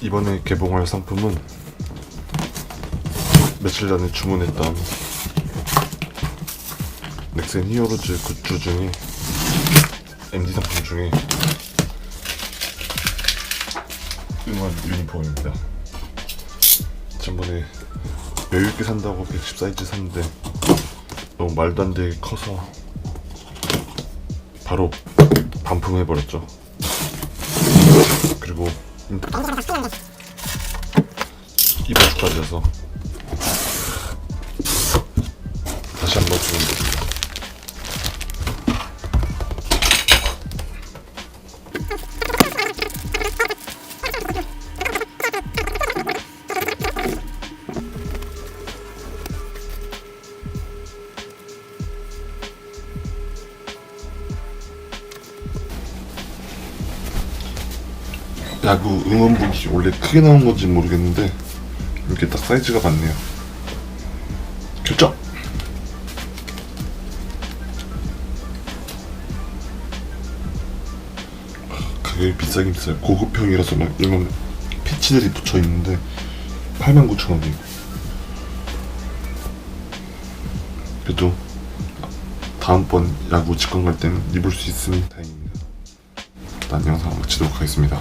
이번에 개봉할 상품은 며칠 전에 주문했던 넥센 히어로즈 굿즈 중에 MD 상품 중에 응원 유니폼입니다. 전번에 여유있게 산다고 110 사이즈 샀는데 너무 말도 안 되게 커서 바로 반품해버렸죠. 그리고 이번 주까지여서 다시 한번 주문드립니 야구 응원복이 원래 크게 나온 건지 모르겠는데 이렇게 딱 사이즈가 맞네요. 결정! 가격이 비싸긴 비싸요. 고급형이라서 막 이런 패치들이 붙여 있는데 89,000원이에요. 그래도 다음번 야구 직관 갈 때는 입을 수 있으니 다행입니다. 일단 영상 마치도록 하겠습니다.